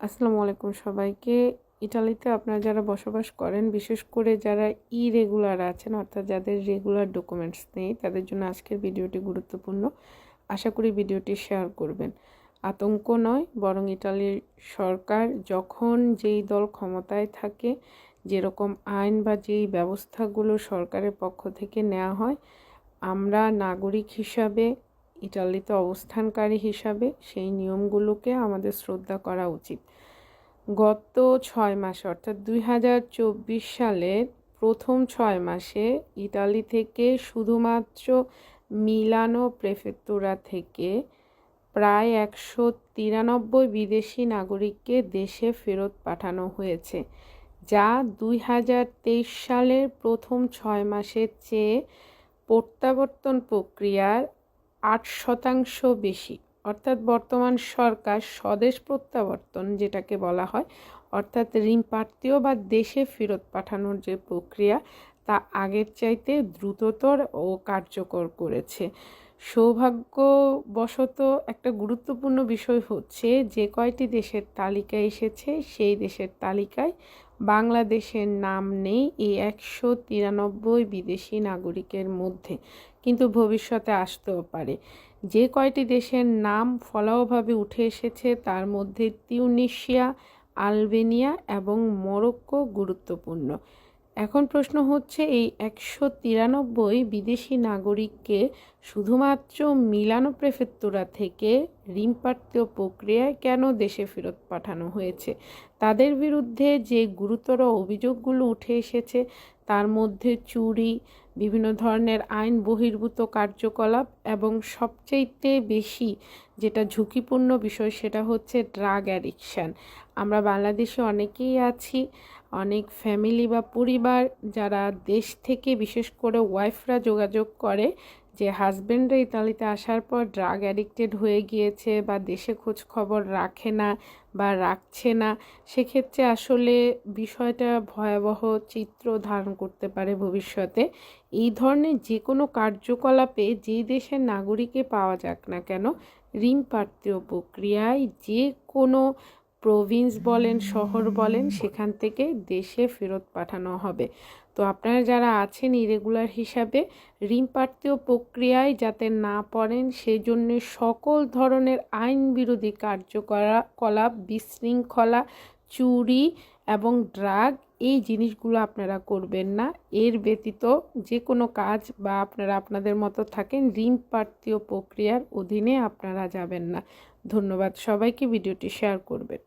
আসসালামু আলাইকুম সবাইকে। ইটালিতে আপনারা যারা বসবাস করেন, বিশেষ করে যারা ইরেগুলার আছেন, অর্থাৎ যাদের রেগুলার ডকুমেন্টস নেই, তাদের জন্য আজকের ভিডিওটি গুরুত্বপূর্ণ। আশা করি ভিডিওটি শেয়ার করবেন। আতঙ্ক নয়, বরং ইটালির সরকার যখন যেই দল ক্ষমতায় থাকে, যেরকম আইন বা যেই ব্যবস্থাগুলো সরকারের পক্ষ থেকে নেওয়া হয়, আমরা নাগরিক হিসাবে ইটালিতে অবস্থানকারী হিসাবে সেই নিয়মগুলোকে আমাদের শ্রদ্ধা করা উচিত। গত ছয় মাসে, অর্থাৎ দুই হাজার চব্বিশ সালের প্রথম ছয় মাসে ইটালি থেকে শুধুমাত্র মিলানো প্রেফেক্তুরা থেকে প্রায় একশো তিরানব্বই বিদেশি নাগরিককে দেশে ফেরত পাঠানো হয়েছে, যা দুই হাজার তেইশ সালের প্রথম ছয় মাসের চেয়ে প্রত্যাবর্তন প্রক্রিয়ার আট শতাংশ বেশি। অর্থাৎ বর্তমান সরকার স্বদেশ প্রত্যাবর্তন যেটাকে বলা হয়, অর্থাৎ ঋণ প্রার্থীও বা দেশে ফেরত পাঠানোর যে প্রক্রিয়া, তা আগের চাইতে দ্রুততর ও কার্যকর করেছে। সৌভাগ্যবশত একটা গুরুত্বপূর্ণ বিষয় হচ্ছে যে কয়টি দেশের তালিকা এসেছে, সেই দেশের তালিকায় বাংলাদেশের নাম নেই এই একশো তিরানব্বই বিদেশি নাগরিকের মধ্যে। কিন্তু ভবিষ্যতে আসতেও পারে। যে কয়টি দেশের নাম ফলাওভাবে উঠে এসেছে তার মধ্যে তিউনিশিয়া আলবেনিয়া এবং মরক্কো গুরুত্বপূর্ণ। এখন প্রশ্ন হচ্ছে, এই একশো তিরানব্বই বিদেশি নাগরিককে শুধুমাত্র মিলানো প্রেফেত্তুরা থেকে ঋণপ্রাপ্তীয় প্রক্রিয়ায় কেন দেশে ফেরত পাঠানো হয়েছে? তাদের বিরুদ্ধে যে গুরুতর অভিযোগগুলো উঠে এসেছে, তার মধ্যে চুরি, বিভিন্ন ধরনের আইন বহির্ভূত কার্যকলাপ এবং সবচাইতে বেশি যেটা ঝুঁকিপূর্ণ বিষয় সেটা হচ্ছে ড্রাগ অ্যাডিকশান আমরা বাংলাদেশে অনেকেই আছি অনেক ফ্যামিলি বা পরিবার যারা দেশ থেকে বিশেষ করে ওয়াইফরা যোগাযোগ করে যে হাজব্যান্ডরা ইতালিতে আসার পর ড্রাগ অ্যাডিক্টেড হয়ে গিয়েছে বা দেশে খোঁজ খবর রাখে না বা রাখছে না, সেক্ষেত্রে আসলে বিষয়টা ভয়াবহ চিত্র ধারণ করতে পারে ভবিষ্যতে। এই ধরনের যে কোনো কার্যকলাপে যে দেশের নাগরিকে পাওয়া যাক না কেন, ঋণ প্রার্থীয় প্রক্রিয়ায় যে কোনো প্রভিন্স বলেন, শহর বলেন, সেখান থেকে দেশে ফেরত পাঠানো হবে। তো আপনারা যারা আছেন ইরেগুলার হিসাবে, ঋণ প্রার্থীয় প্রক্রিয়ায় যাতে না পড়েন সেই জন্য সকল ধরনের আইন বিরোধী কার্যকলাপ বিশৃঙ্খলা, চুরি এবং ড্রাগ, এই জিনিসগুলো আপনারা করবেন না। এর ব্যতীত যে কোনো কাজ বা আপনারা আপনাদের মতো থাকেন, ঋণ প্রার্থীয় প্রক্রিয়ার অধীনে আপনারা যাবেন না। ধন্যবাদ সবাইকে, ভিডিওটি শেয়ার করবেন।